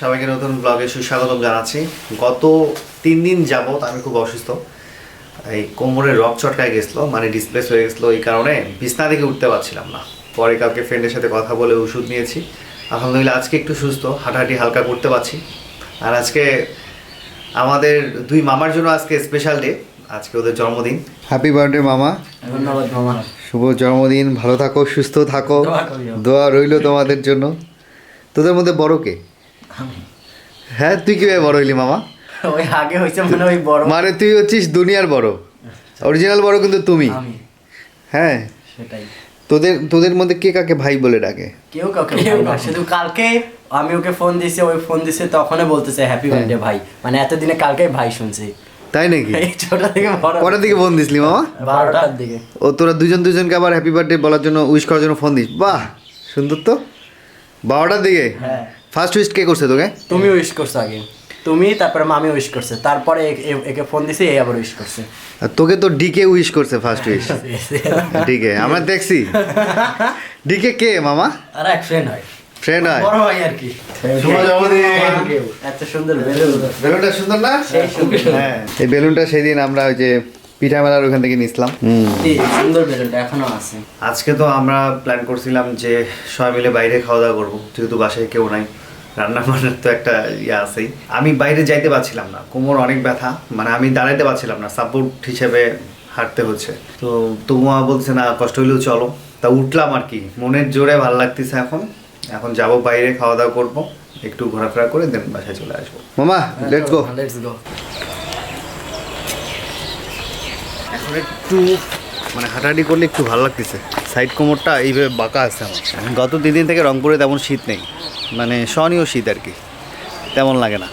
সবাইকে নতুন ব্লগে সুস্বাগতম জানাচ্ছি। গত তিন দিন যাবত আমি খুব অসুস্থ। এই কোমরের রক চটকায় গেছিল মানে ডিসপ্লেস হয়ে গেছিল এই কারণে বিছনা থেকে উঠতে পারছিলাম না। পরে কালকে ফ্রেন্ডের সাথে কথা বলে ওষুধ নিয়েছি। আলহামদুলিল্লাহ আজকে একটু সুস্থ হাঁটাহাঁটি হালকা করতে পারছি। আর আজকে আমাদের দুই মামার জন্য আজকে স্পেশাল ডে আজকে ওদের জন্মদিন। হ্যাপি বার্থডে মামা। ধন্যবাদ মামা। শুভ জন্মদিন ভালো থাকো সুস্থ থাকো। দোয়া রইল তোমাদের জন্য। তোদের মধ্যে বড় কে? হ্যাঁ তুই কীভাবে বড় হইলি মামা? ওই আগে হয়েছে মানে ওই বড়। মানে তুই হচ্ছিস দুনিয়ার বড়। অরিজিনাল বড় কিন্তু তুমি। আমি। হ্যাঁ। সেটাই। তোদের তোদের মধ্যে কে কাকে ভাই বলে ডাকে? কেউ কাউকে ভাই শুধু কালকে আমি ওকে ফোন দিছি ওই ফোন দিছে তখনই বলতেছে হ্যাপি বার্থডে ভাই। মানে এতদিনে কালকে ভাই শুনছি। তাই নাকি? এই ছোট থেকে বড়। কটার দিকে ফোন দিসলি মামা? বারোটার দিকে। ও তোরা দুজন দুজনকে আবার হ্যাপি বার্থডে বলার জন্য উইশ করার জন্য ফোন দিস। বাহ সুন্দর তো। বারোটার দিকে? হ্যাঁ। ফার্স্ট উইশ কে করছে তোকে? তুমি উইশ করছ আগে। তুমি তারপরে মামি উইশ করছে। তারপরে একে ফোন দিছি এই আবার উইশ করছে। তোকে তো ডিকে উইশ করছে ফার্স্ট উইশ ডিকে আমরা দেখছি। ডিকে কে মামা? আর এক ফ্রেন্ড হয়। ফ্রেন্ড হয় বড় ভাই আর কি। এত সুন্দর বেলুন। বেলুনটা সুন্দর না? হ্যাঁ এই বেলুনটা সেদিন আমরা ওই যে পিঠা মেলার ওখান থেকে নিছিলাম সুন্দর বেলুনটা এখনও আছে। আজকে তো আমরা প্ল্যান করছিলাম যে সবাই মিলে বাইরে খাওয়া দাওয়া করব যেহেতু বাসায় কেউ নাই রান্না বান্নার তো একটা ইয়ে আছেই। আমি বাইরে যাইতে পারছিলাম না কোমর অনেক ব্যথা মানে আমি দাঁড়াইতে পারছিলাম না সাপোর্ট হিসেবে হাঁটতে হচ্ছে। তো তবুয়া বলছে না কষ্ট হইলেও চলো। তা উঠলাম আর কি মনের জোরে ভালো লাগতেছে এখন। এখন যাব বাইরে খাওয়া দাওয়া করব একটু ঘোরাফেরা করে দেন বাসায় চলে আসব। মামা লেটস গো লেটস গো এখন একটু মানে হাঁটাহাঁটি করলে একটু ভালো লাগতেছে। সাইড কোমরটা এইভাবে বাঁকা আছে আমার। গত তিন দিন থেকে রংপুরে তেমন শীত নেই। মানে সহনীয় শীত আর কি। তেমন লাগে না।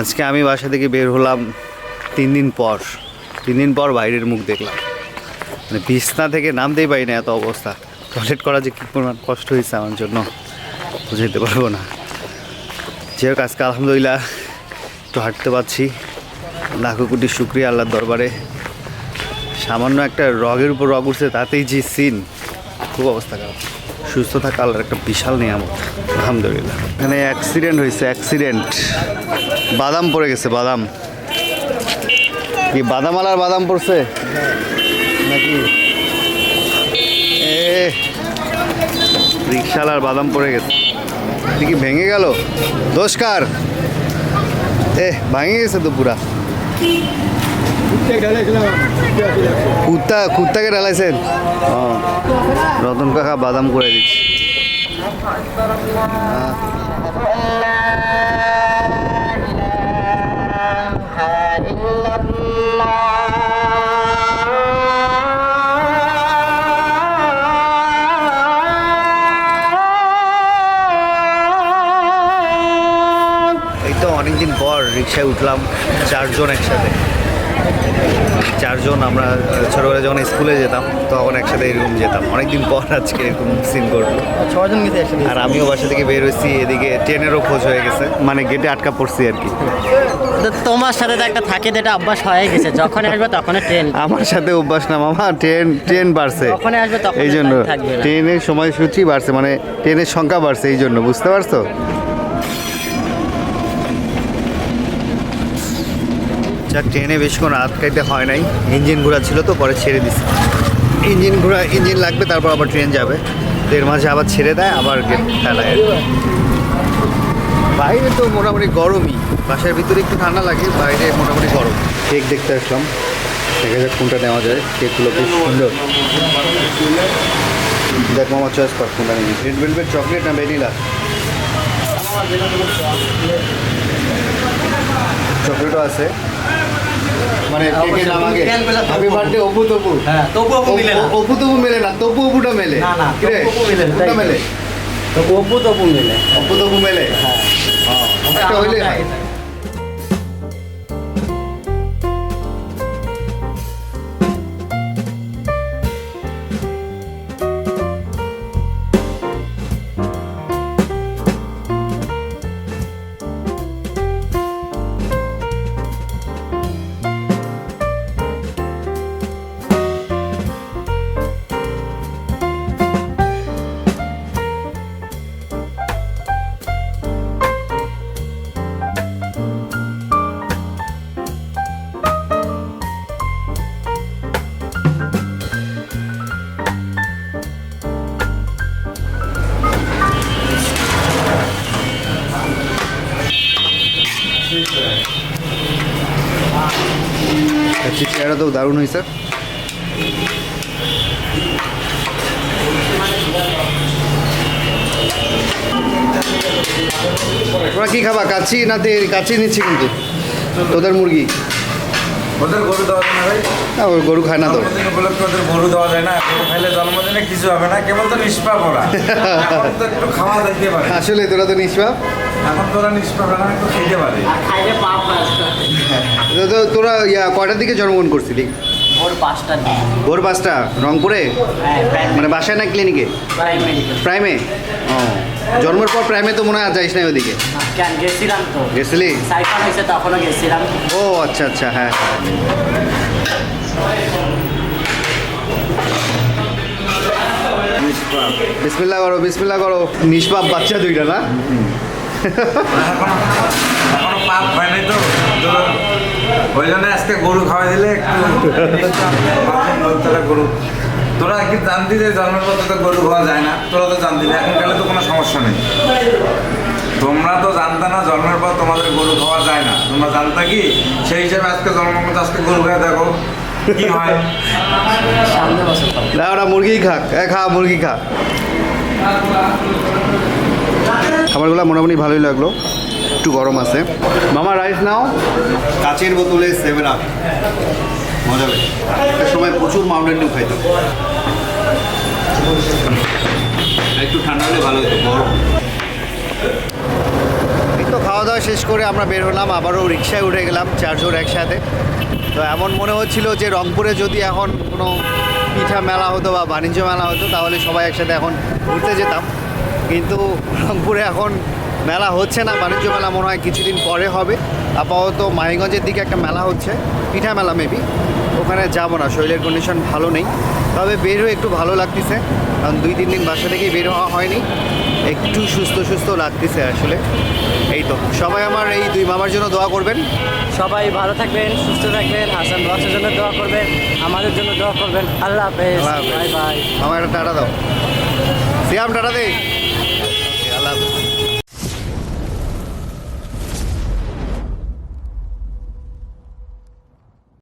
আজকে আমি বাসা থেকে বের হলাম তিন দিন পর। তিন দিন পর বাইরের মুখ দেখলাম। মানে বিছনা থেকে নামতেই পারি না এত অবস্থা। টয়লেট করা যে কী পরিমাণ কষ্ট হয়েছে আমার জন্য। বুঝাইতে পারব না। যে হোক আজকে আলহামদুলিল্লাহ একটু হাঁটতে পারছি। লাখো কোটি শুক্রিয়া আল্লাহর দরবারে। সামান্য একটা রগের উপর রগ উঠছে, তাতেই যে সিন, খুব অবস্থা খারাপ। সুস্থ থাকা আল্লাহর একটা বিশাল নিয়ামত, আলহামদুলিল্লাহ। এখানে অ্যাক্সিডেন্ট হয়েছে অ্যাক্সিডেন্ট বাদাম পড়ে গেছে, বাদাম। কি বাদামালার বাদাম পড়ছে? নাকি রিক্সালার বাদাম পড়ে গেছে। কি ভেঙে গেল? দোষকার এ ভাঙে গেছে তো পুরা। কুত্তা কুত্তাকে ঢালাইছেন? ও রতন কাকা বাদাম করে দিচ্ছি। রিক্সায় উঠলাম চারজন একসাথে। চারজন আমরা ছোটবেলায় যখন স্কুলে যেতাম তখন একসাথে এরকম যেতাম। অনেকদিন পর আজকে এরকম সিন করব ছজন গেছে একসাথে। আর আমিও বাসা থেকে বের হয়েছি এদিকে ট্রেনেরও খোঁজ হয়ে গেছে। মানে গেটে আটকা পড়ছি আর কি। তো তোমার সাথে তো একটা থাকে যেটা অভ্যাস হয়ে গেছে। যখন আসবে তখন ট্রেন আমার সাথে অভ্যাস না মামা ট্রেন ট্রেন বাড়ছে। যখনই আসবে তখন এই জন্য ট্রেনের সময়সূচি বাড়ছে মানে ট্রেনের সংখ্যা বাড়ছে এই জন্য। বুঝতে পারছ? যাক, ট্রেনে বেশিক্ষণ আটকাইতে হয় নাই। ইঞ্জিন ঘোরা ছিল তো, পরে ছেড়ে দিছে। ইঞ্জিন ঘোরা ইঞ্জিন লাগবে, তারপর আবার ট্রেন যাবে। তো এর মাঝে আবার ছেড়ে দেয়, আবার গেট ফেলায়। বাইরে তো মোটামুটি গরমই। বাসার ভিতরে একটু ঠান্ডা লাগে, বাইরে মোটামুটি গরম। কেক দেখতে আসলাম। দেখা যাক কোনটা নেওয়া যায়। কেকগুলো খুব সুন্দর। দেখ মামা, চয়েস কর কোনটা নিবি। রেড ভেলভেট, চকলেট না ভ্যানিলা? চকলেটও আছে। মানে কেকের নাম আগে? Happy birthday Apu Tapu. হ্যাঁ তবু অপু মিলে না। অপু তপু মেলে না তপু অপুটা মেলে। না, না, অপু মেলে না, মেলে। অপু তবু মিলে। অপু তপু মেলে? হ্যাঁ। একটা হইলে তো দারুণ হয়েছে। তোরা কি খাবা কাছি না তে কাচ্ছি নিচ্ছি কিন্তু তোদের মুরগি। ওদের গরু দেওয়া যায় না ভাই। না ওই গরু খায় না তো। জন্মদিন উপলক্ষে ওদের গরু দেওয়া যায় না গরু খাইলে জন্মদিনে কিছু হবে না কেবল তো নিষ্পাপ ওরা। এখন তো একটু খাওয়া দিতে পারে। আসলে তোরা তো নিষ্পাপ। এখন তোরা নিষ্পাপ একটু খেতে পারে। তো তোরা ইয়া কয়টার দিকে জন্মগ্রহণ করছিলি? ভোর পাঁচটা রংপুরে? হ্যাঁ মানে বাসায় না ক্লিনিকে প্রাইমে ও জন্মের পর প্রাইমে তো মনে হয় যাইস না ওদিকে গেছিলাম তো। গেছিলি? সাইফান হয়েছে তখনও গেছিলাম। ও আচ্ছা আচ্ছা হ্যাঁ। বিসমিল্লা করো বিসমিল্লা করো। নিষ্পাপ বাচ্চা দুইটা না? এখনও পাপ হয় নাই তো ওই জন্য আজকে গরু খাওয়াই দিলে একটু গরু তোরা কি জানতি যে জন্মের পর তো গরু খাওয়া যায় না তোরা তো জানতি না এখন কালে তো কোনো সমস্যা নেই তোমরা তো জানতে না জন্মের পর তোমাদের গরু খাওয়া যায় না তোমরা জানতে কি সেই হিসাবে আজকে জন্ম মতো আজকে গরু খাওয়া দেখো কি হয় না ওরা মুরগি খাক। খা মুরগি খা। খাবারগুলো মোটামুটি ভালোই লাগল। একটু গরম আছে। মামা রাইস নাও। কাচের বোতলে সেভেন আপ মজা লাগে। সময় প্রচুর মাউন্টেন ডিউ খাইতাম। একটু ঠান্ডা হলে ভালো হতো, গরম। তো খাওয়া দাওয়া শেষ করে আমরা বের হলাম, আবারও রিক্সায় উঠে গেলাম চারজন একসাথে। তো এমন মনে হচ্ছিল যে রংপুরে যদি এখন কোনো পিঠা মেলা হতো বা বাণিজ্য মেলা হতো, তাহলে সবাই একসাথে এখন ঘুরতে যেতাম। কিন্তু রংপুরে এখন মেলা হচ্ছে না বাণিজ্য মেলা মনে হয় কিছুদিন পরে হবে। আপাতত মাহিগঞ্জের দিকে একটা মেলা হচ্ছে পিঠা মেলা মেবি ওখানে যাব না শরীরের কন্ডিশন ভালো নেই। তবে বের হয়ে একটু ভালো লাগতেছে। কারণ দুই তিন দিন বাসা থেকেই বের হওয়া হয়নি। একটু সুস্থ সুস্থ লাগতেছে আসলে। এই তো সবাই আমার এই দুই মামার জন্য দোয়া করবেন। সবাই ভালো থাকবেন সুস্থ থাকবেন হাসান ব্লগসের জন্য দোয়া করবেন আমাদের জন্য দোয়া করবেন। আল্লাহ হাফেজ। Bye bye. মামা একটা টাটা দাও। সিয়াম টাটা দে।